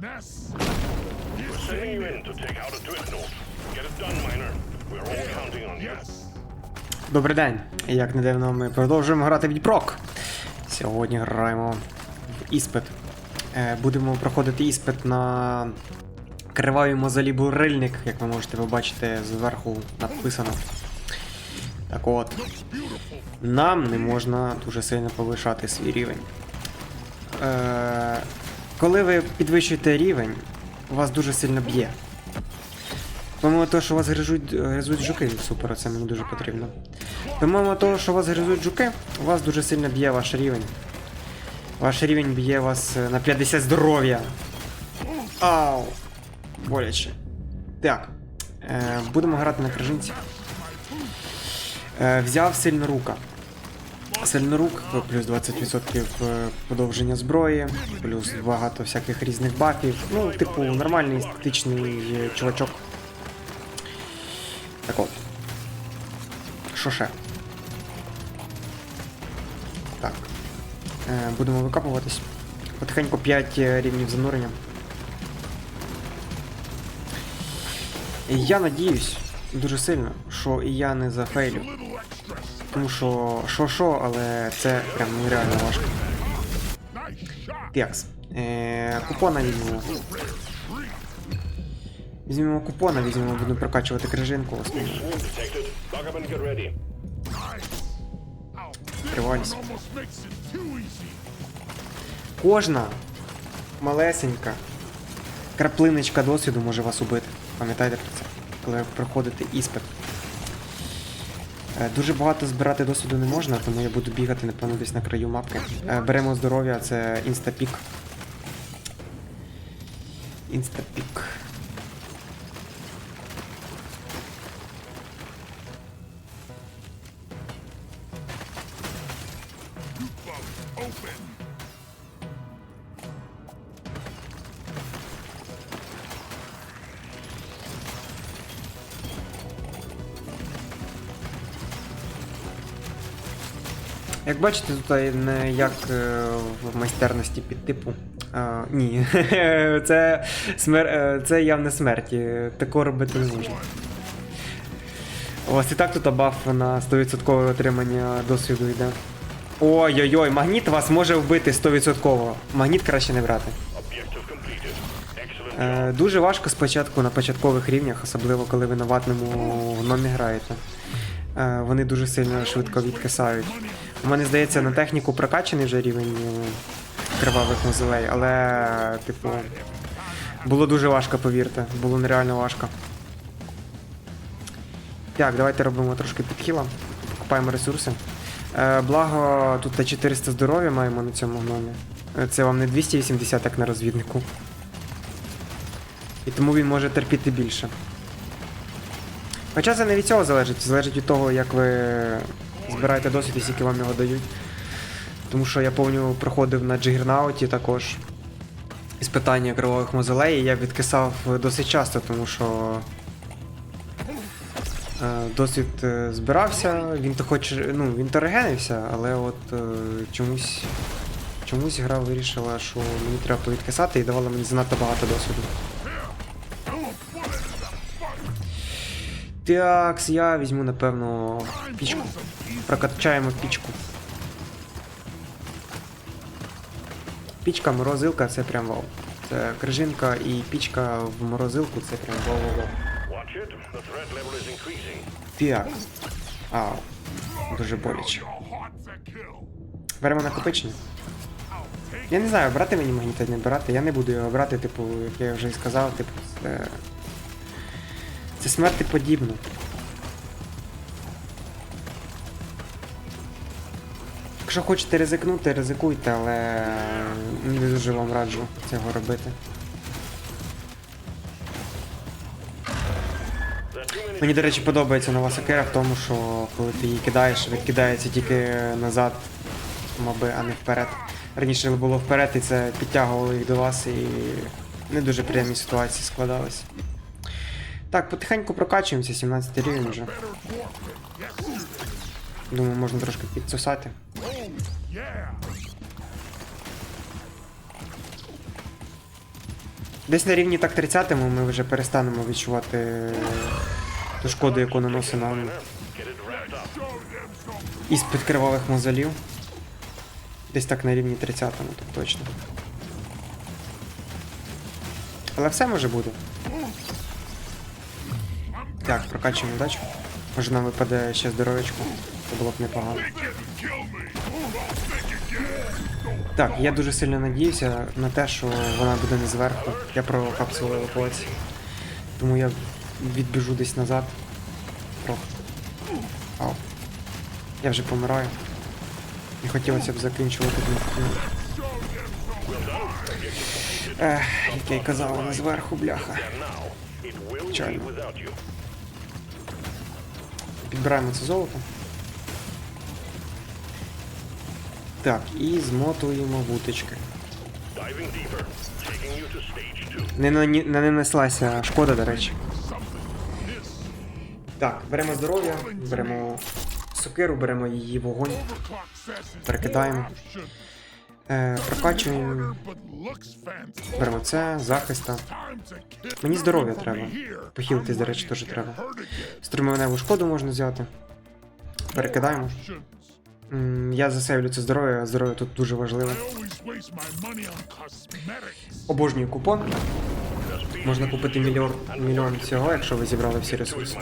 mess. We're sending you in to take out a Dreadnought. Get it done, Miner. We're all counting on you. Добрий день. Як не дивно, ми продовжуємо грати в Діпрок. Сьогодні граємо в іспит. Е, Будемо проходити іспит на кривавій мозолі бурильник, як ви можете побачити, зверху написано. Так от. Нам не можна дуже сильно повишати свій рівень. Е, коли ви підвищуєте рівень, вас дуже сильно б'є. Помимо того, що вас гризуть, гризуть жуки, супер, це мені дуже потрібно. Помимо того, що вас гризуть жуки, у вас дуже сильно б'є ваш рівень. Ваш рівень б'є вас е, на 50 здоров'я. Ау! Боляче. Так. Е, будемо грати на крижинці. Е, взяв сильнорука. Сильнорук, плюс 20% подовження зброї, плюс багато всяких різних бафів. Ну, типу, нормальний естетичний е, чувачок. Так от. Що ще? Так. Е, будемо викапуватись. Потихеньку 5 рівнів занурення. Я надіюсь дуже сильно, що і я не зафейлю. Тому що що-що, але це прям нереально важко. Текс. Е, купона візьмемо. Візьмемо купона, візьмемо, будемо прокачувати крижинку. Easy. Кожна малесенька краплиночка досвіду може вас убити. Пам'ятайте про це, коли проходите іспит. Е, Дуже багато збирати досвіду не можна, тому я буду бігати, напевно, десь на краю мапки. Е, Беремо здоров'я, це інстапік. Інстапік. Як бачите, тут не як е, в майстерності під типу. А, ні, це, смер... е, це явне смерті. Такого робити не можна. Вас і так тут баф на 100% отримання досвіду йде. Ой-ой-ой, магніт вас може вбити 100%. Магніт краще не брати. Е, дуже важко спочатку на початкових рівнях, особливо коли ви на ватному гномі граєте. Е, вони дуже сильно швидко відкисають. У мене здається, на техніку прокачаний вже рівень е, кривавих мозолей, але, типу, було дуже важко, повірте. Було нереально важко. Так, давайте робимо трошки підхіла. Купаємо ресурси. Е, благо, тут та 400 здоров'я маємо на цьому гномі. Е, Це вам не 280, як на розвіднику. І тому він може терпіти більше. Хоча це не від цього залежить, залежить від того, як ви збираєте досвід скільки вам його дають. Тому що я повню проходив на Джигернауті також іспитання кривових мозолей, і я відкисав досить часто, тому що е, досвід е, збирався, він то хоч, ну, він то регенився, але от е, чомусь, чомусь гра вирішила, що мені треба повідкисати і давала мені занадто багато досвіду. Так, я візьму, напевно, пічку. Прокачаємо пічку. Пічка, морозилка це прям вау. Це крижинка і пічка в морозилку це прям level is increasing. Так. Ау. Дуже боляче. Беремо накопичення. Я не знаю, брати мені магніта, не брати. Я не буду його брати, типу, як я вже і сказав, типу, це. Це смерти подібно. Якщо хочете ризикнути, ризикуйте, але не дуже вам раджу цього робити. Мені, до речі, подобається нова сокира в тому, що коли ти її кидаєш, відкидається тільки назад, моби, а не вперед. Раніше було вперед, і це підтягувало їх до вас, і не дуже приємні ситуації складалися. Так, потихеньку прокачуємося, 17 рівень вже. Думаю, можна трошки підсосати. Десь на рівні так 30-му ми вже перестанемо відчувати ту шкоду, яку up. іспит кривавих мозолів. Десь так на рівні 30-му, так точно. Але все може бути. Так, прокачуємо удачу. Може нам випаде ще здоров'ячку. Це було б непогано. Так, я дуже сильно надіюся на те, що вона буде не зверху. Я про капсулу евакуації. Тому я відбіжу десь назад. Трохи. Ау. Я вже помираю. Не хотілося б закінчувати. Ех, як я й казав, вона зверху, бляха. Чайно. Підбираємо це золото. Так, і змотуємо вуточки. Не, нанеслася шкода, до речі. Так, беремо здоров'я, беремо сокиру, беремо її вогонь, перекидаємо. Е, прокачуємо, беремо це, захиста. Мені здоров'я треба. Похилитись, до речі, теж треба. Струменеву шкоду можна взяти. Перекидаємо. Я засейвлю це здоров'я, здоров'я тут дуже важливе. Обожнюю купон. Можна купити мільйон, мільйон всього, якщо ви зібрали всі ресурси.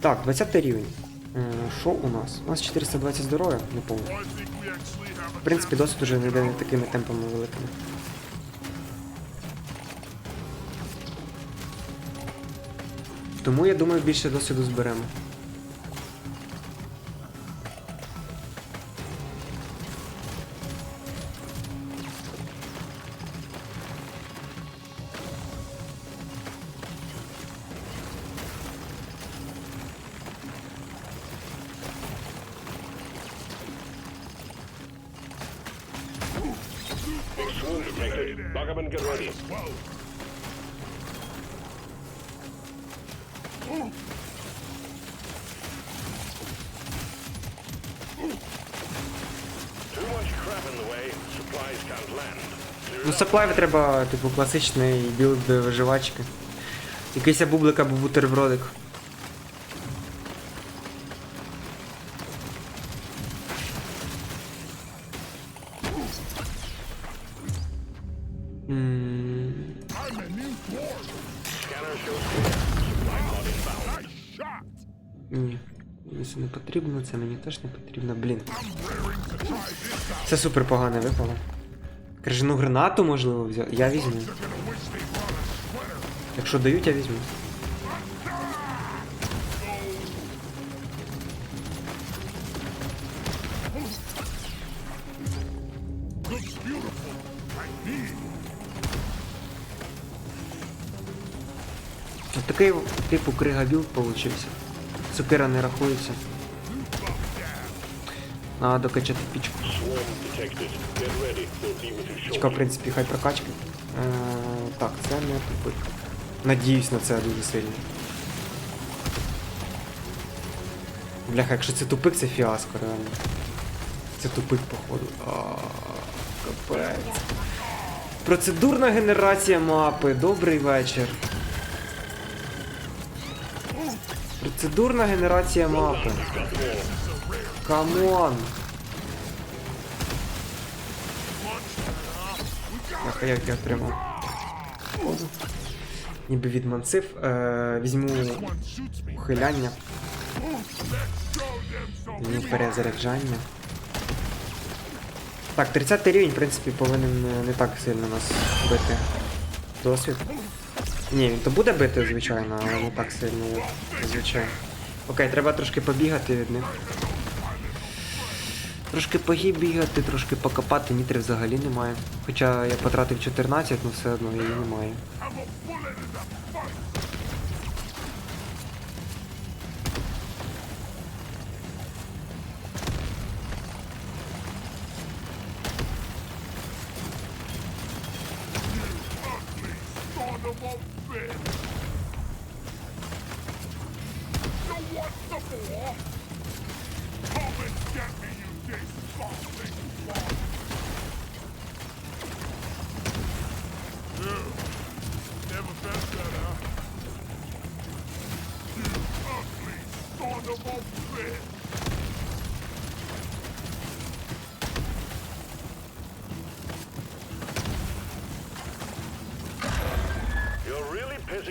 Так, 20 рівень. Що у нас? У нас 420 здоров'я, не В принципі, досить уже не йде такими темпами великими. Тому я думаю, більше досвіду зберемо. Треба, типу, класичний білд виживачки. Якийсь бублик або бутербродик. Це мені теж не потрібно, блін. Це супер погане випало. Крижану гранату можливо взяти. Я візьму. Якщо дають, я візьму. I такий типу кригабілд получився. Цукера не рахується. Надо докачати пічку. Пічка, в принципі, хай прокачки. Е, так, це не тупик. Надіюсь на це дуже сильно. Бляха, якщо це тупик, це фіаско, реально. Це тупик, походу. А, капець. Процедурна генерація мапи. Добрий вечір. Процедурна генерація мапи. Камон. Як, як я отримав? Ніби відмансив. Е, візьму ухиляння. Візьму перезаряджання. Так, 30 рівень, в принципі, повинен е, не так сильно нас бити. Досвід. Ні, він то буде бити, звичайно, але не так сильно, звичайно. Окей, треба трошки побігати від них. Трошки погібігати, трошки покопати, нітри взагалі немає. Хоча я потратив 14, але все одно її немає.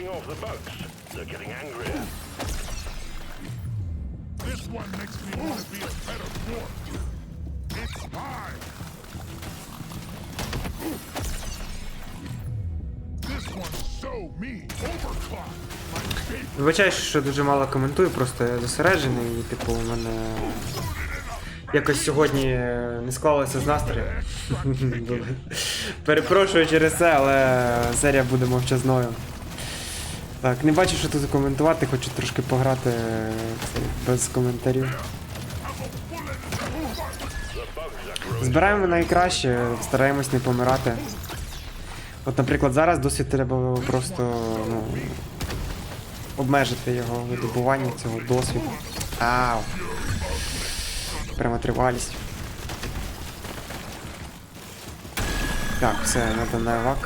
Finishing off the bugs. They're getting angrier. This one makes me want to be a better dwarf. It's mine. This one's so me. Overclock. Вибачаю, що дуже мало коментую, просто я зосереджений і, типу, у мене якось сьогодні не склалося з настрою. Перепрошую через це, але серія буде мовчазною. Так, не бачу, що тут коментувати, хочу трошки пограти е, без коментарів. Збираємо найкраще, стараємось не помирати. От, наприклад, зараз досвід треба просто ну, обмежити його видобування цього досвіду. Ау. Прямо тривалість. Так, все, надо на drop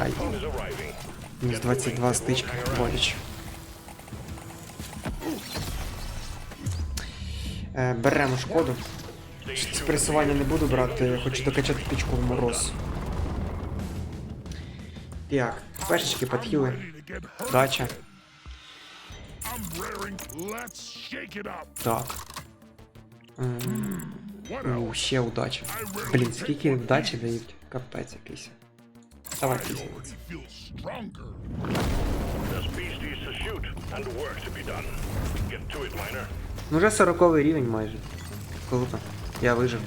Ай. Мінус 22 стички, боліч. Е, беремо шкоду. Пресування не буду брати, я хочу докачати пічку в мороз. Так, get hurt. Дача. Так. М, Ну, ще удача. Блін, скільки вдачі дають? Капець якийсь. Давай I пізніше. already feel stronger. There's beasties to shoot and work to be done. Get to it, miner. Ну вже 40 рівень майже. Круто. Я вижив.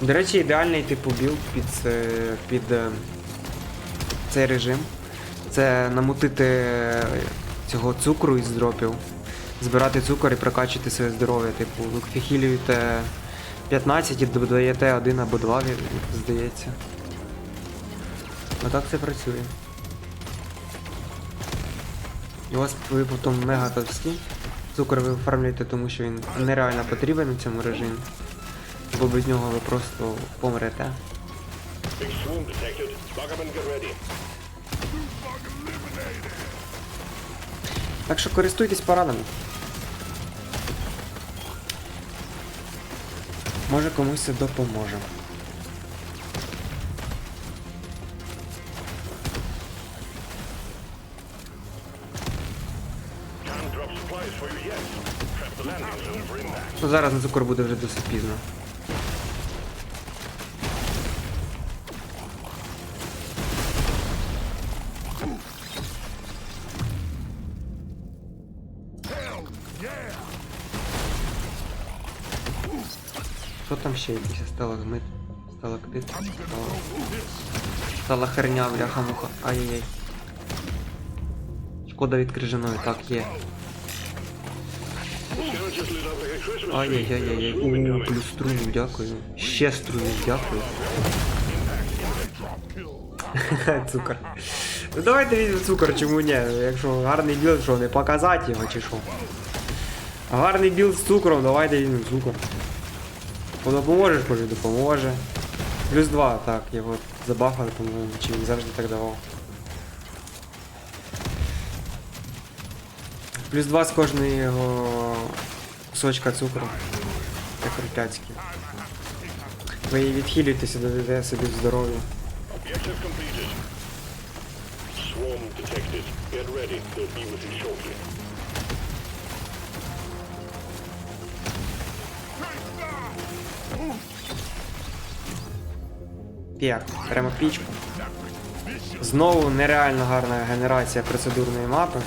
До речі, ідеальний типу білд під, під е, цей режим. Це намутити е, цього цукру із дропів, збирати цукор і прокачувати своє здоров'я. Типу, ви фіхілюєте 15 і додаєте один або два, здається. А так це працює. І у вас ви потім мега товсті. Цукор ви оформлюєте, тому що він нереально потрібен у цьому режимі. Бо без нього ви просто помрете. Так що користуйтесь порадами. Може комусь це допоможе. Зараз на цукор буде вже досить пізно. Ще якийсь? Сталактит? Gonna Стала... Стала херня, бляха-муха. Ай-яй-яй. Шкода від крижаної, так є. Scavengers lit up like a Christmas tree. Ай-яй-яй-яй. There's swoon У, плюс струю, дякую. Ще струю, дякую. Цукор. Ну давайте візьмемо цукор, чому ні? Якщо гарний білд, що не показати його чи що. Гарний білд з цукром, давайте візьмемо цукор. Допоможеш, може допоможе. Плюс 2, так, його забафали, по-моєму, чи він завжди так давав. Плюс 2 з кожної його кусочка цукру. Як крутяцький. Ви її відхилюєтеся, додаєте собі здоров'я. Swarm detected. Get ready. They'll be with you shortly. Так, прямо пічку. Знову нереально гарна генерація процедурної мапи.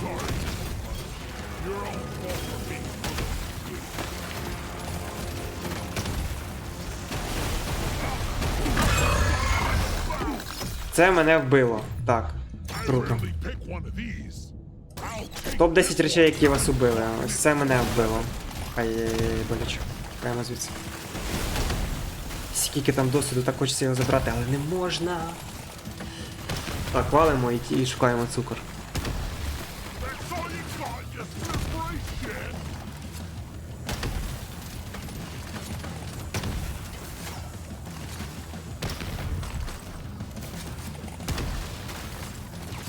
Це мене вбило. Так, круто. Really pick one of these. I'll take Топ-10 речей, які вас убили. Ось це мене вбило. Ай-яй-яй, боляче. Прямо звідси. Скільки там досвіду, так хочеться його забрати, але не можна. Так, валимо і, і шукаємо цукор.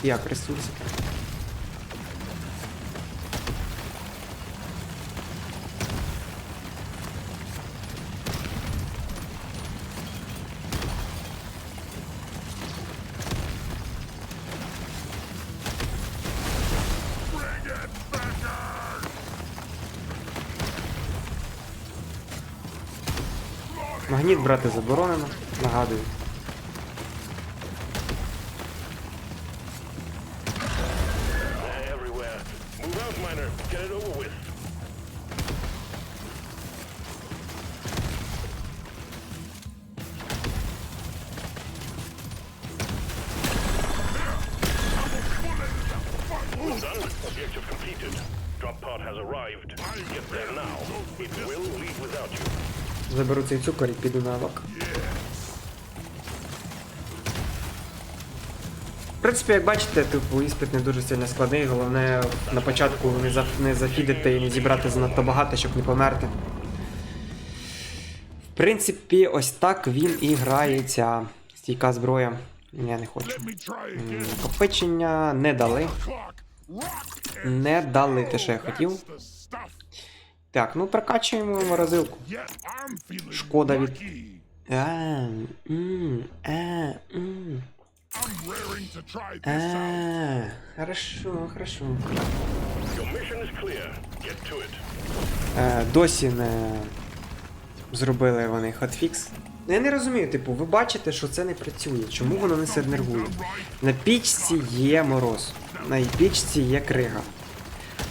Як ресурси? Магніт брати заборонено, нагадую. Цей цукор і піду на лок. В принципі, як бачите, типу, іспит не дуже сильно складний. Головне на початку не, за, не зафідити і не зібрати занадто багато, щоб не померти. В принципі, ось так він і грається. Стійка зброя. Я не хочу. Накопичення не дали. Не дали те, що я хотів. Так, ну прокачуємо морозилку. Шкода від-. А, м, а, м. Хорошо, хорошо. Досі не зробили вони хотфікс. Ну, Я не розумію, типу, ви бачите, що це не працює. Чому воно не сернергує? На пічці є мороз, на пічці є крига.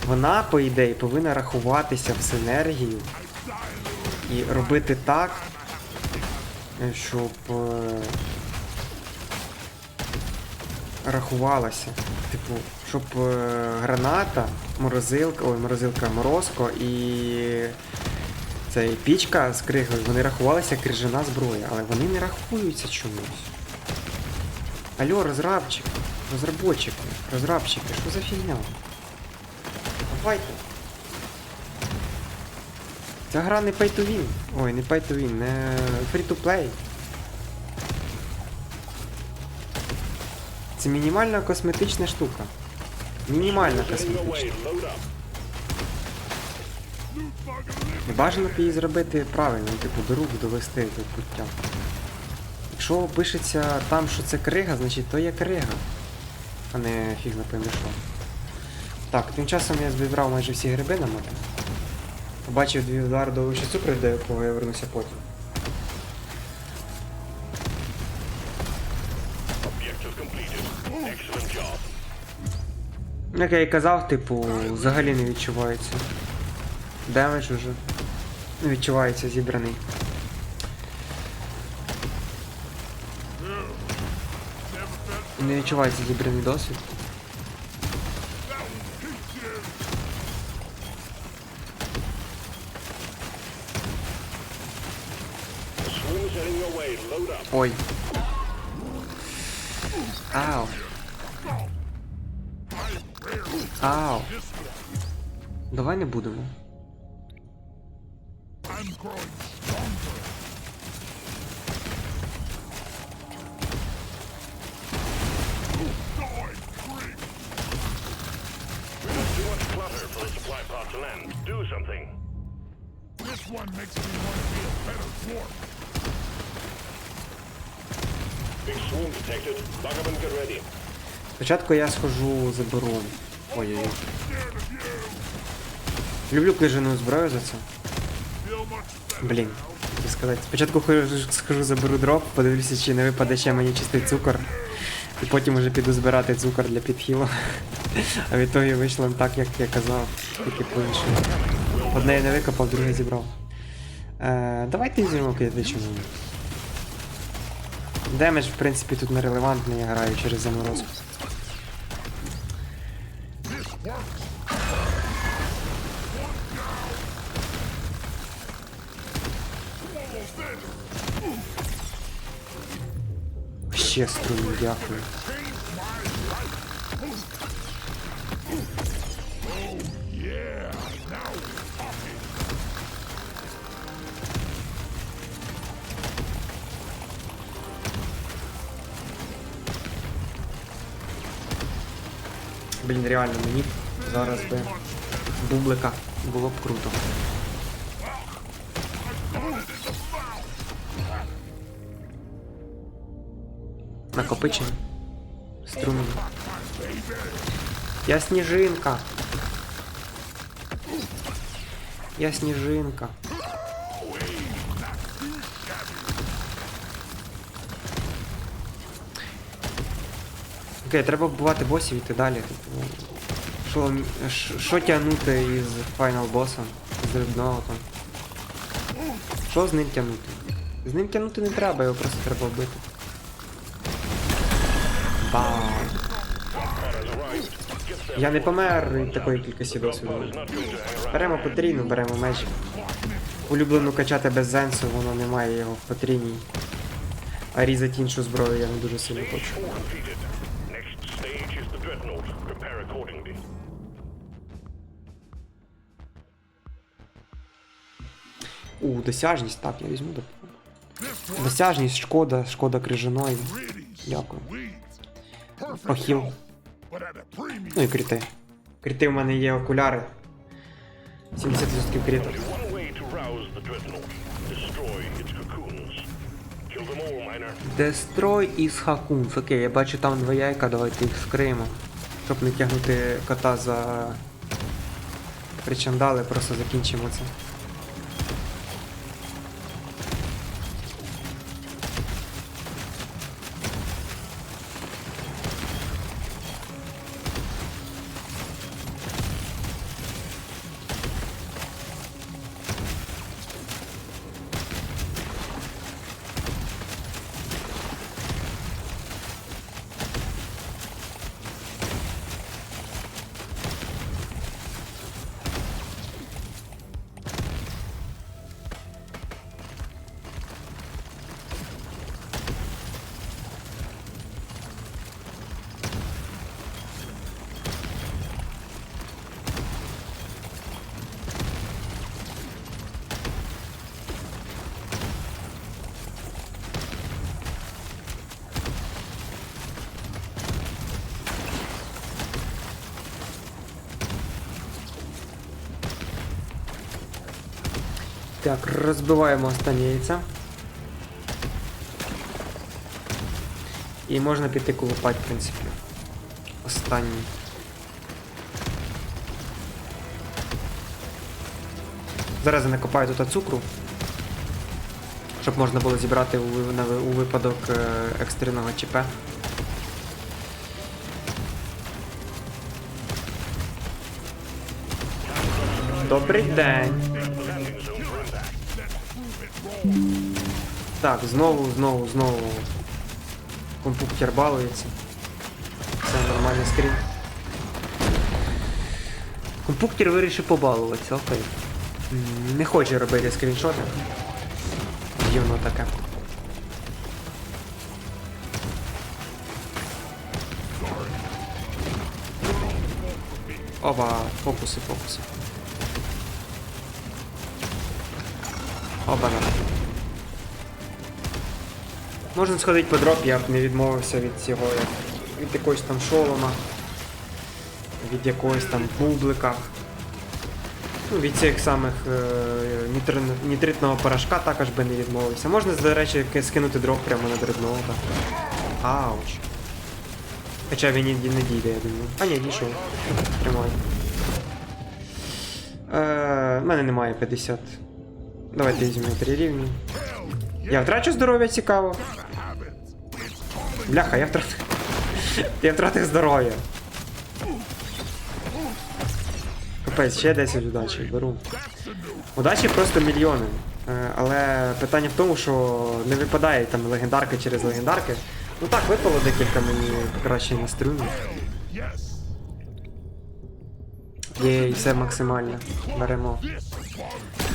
Вона, по ідеї, повинна рахуватися в синергію і робити так, щоб е, рахувалася. Типу, щоб е, граната, морозилка, ой, морозилка, морозко і цей пічка з кригою, вони рахувалися крижана зброя, але вони не рахуються чомусь. Алло, розрабчик, розробочики, розрабчики, що за фігня? Давайте. Ця гра не pay to win. Ой, не pay to win, не free to play. Це мінімальна косметична штука. Мінімальна косметична. Бажано б її зробити правильно, типу, до рук довести до пуття. Якщо пишеться там, що це крига, значить то є крига, а не фіг на пойми що. Так, тим часом я збирав майже всі гриби на мапі. Побачив дві удари до вище цукру, до якого я вернуся потім. Як я і казав, типу, взагалі не відчувається. Демедж уже. Не відчувається зібраний. Не відчувається зібраний досвід. Supply pod to land. Do something. This one makes me want to be a better dwarf. Спочатку я схожу, заберу. Ой-ой-ой. Люблю крижану зброю за це. Блін, хотів сказати. Спочатку схожу, заберу дроп, подивлюся, чи не випаде ще мені чистий цукор. І потім вже піду збирати цукор для підхілу. А від того вийшло так, як я казав, тільки по-іншому. Одне я не викопав, друге зібрав. Е, давайте візьмемо кидачину. Демедж, в принципі, тут нерелевантний, я граю через заморозку. Ще струю, дякую. Блін, реально мені зараз би бублика було б круто. Накопичення. Струмені. Я сніжинка. Я сніжинка. Окей, треба вбивати босів і йти далі. Що, що тягнути із файнал босом? З одного там. Що з ним тягнути? З ним тягнути не треба, його просто треба вбити. Бам. Я не помер від такої кількості досвіду. Беремо потрійну, беремо меч. Улюблену качати без зенсу, воно не має його в потрійній. А різати іншу зброю я не дуже сильно хочу. У, досяжність, так, я візьму до. Досяжність, шкода, шкода крижаної. Дякую. Premium. Ну і кріти. Кріти в мене є окуляри. 70% кріта. Дестрой із Хакунс. Окей, я бачу там два яйка, давайте їх скриємо. Щоб не тягнути кота за причандали, просто закінчимо це. Так, розбиваємо останнє яйце. І можна піти колупати, в принципі. Останній. Зараз я накопаю тут цукру. Щоб можна було зібрати у, у випадок е, екстреного ЧП. Добрий день. Так, знову, знову, знову. Компуктер балується. Це нормальний скрін. Компуктер вирішив побалуватися, окей. Не хоче робити скріншоти. Дивно таке. Оба, фокуси, фокуси. Оба на. Можна сходити по дроп, я б не відмовився від цього, від якогось там шолома, від якогось там бублика. Ну, від цих самих е, нітритного порошка також би не відмовився. Можна, до речі, скинути дроп прямо на дредноута. Ауч. Хоча він і не дійде, я думаю. А ні, дійшов. Тримай. Е, в мене немає 50. Давайте візьмемо 3 рівні. Я втрачу здоров'я цікаво. Бляха, я втратив. Я втратив здоров'я. Капець, ще 10 удачі, беру. Удачі просто мільйони. Е, Але питання в тому, що не випадає там легендарка через легендарки. Ну так, випало декілька мені покращень на струмі. Є, все максимально. Беремо.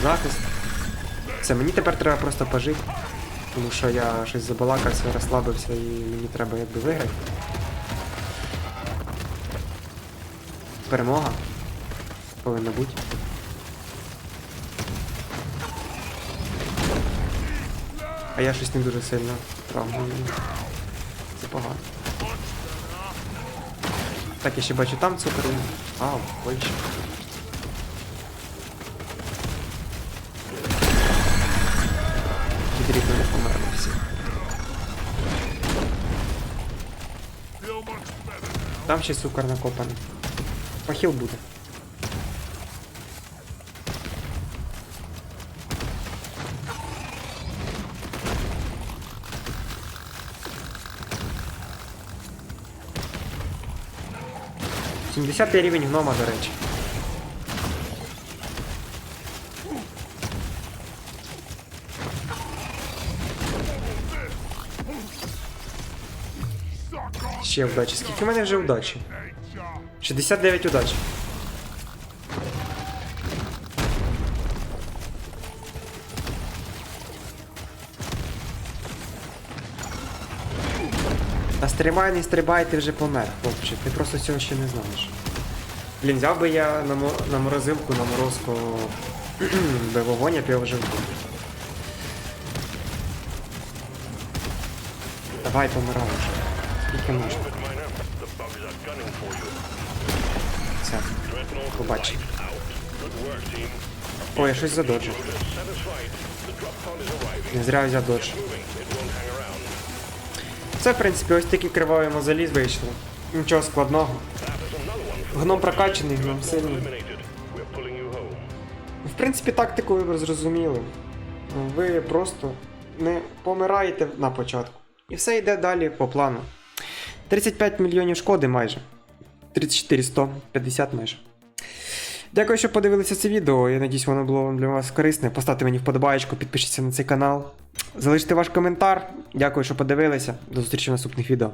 Захист. Все, мені тепер треба просто пожити. Тому що я щось забалакався, розслабився і мені треба якби виграти. Перемога. Повинна бути. А я щось не дуже сильно травмую. Це погано. Так, я ще бачу там цукор. Ау, больше. Там ще цукор накопаний. Похил буде. 70 рівень гнома, до речі. Ще вдачі. Скільки в мене вже удачі? 69 удачі. Та стрибай, не стрибай, ти вже помер, хлопче. Ти просто цього ще не знаєш. Блін, взяв би я на, мо- на морозилку, на морозку би вогонь, я б його вже вбив. Давай помирай вже. Скільки можна? Все. Побач. Ой, я щось arriving. Не зря взяв додж. Це, в принципі, ось такі криваві мозолі вийшли. Нічого складного. Гном прокачаний, гном сильний. В принципі, тактику ви зрозуміли. Ви просто не помираєте на початку. І все йде далі по плану. 35 мільйонів шкоди майже. 34 150 майже. Дякую, що подивилися це відео. Я надіюсь, воно було для вас корисне. Поставте мені вподобаєчку, підпишіться на цей канал. Залиште ваш коментар. Дякую, що подивилися. До зустрічі в наступних відео.